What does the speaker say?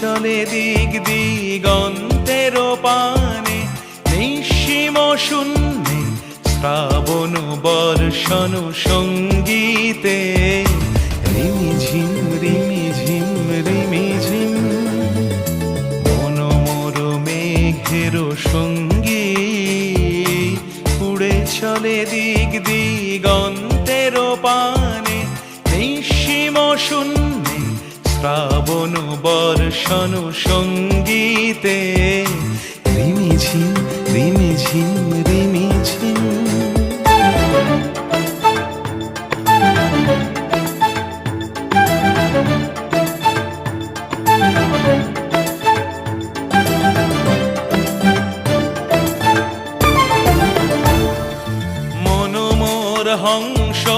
চলে দিক দিগন্তের পানে, নিঃসীম শূন্যে শ্রাবণ বর্ষণ সঙ্গীতে। রিমি ঝিম রিমি ঝিম রিমি মেঘের সঙ্গী উড়ে চলে দিক দিগন্তের পানে, নিঃসীম শূন্যে শ্রাবণ বর্ষণ সঙ্গীতে। রিমিঝিম রিমিঝিম রিমিঝিম। মনোমোর হংস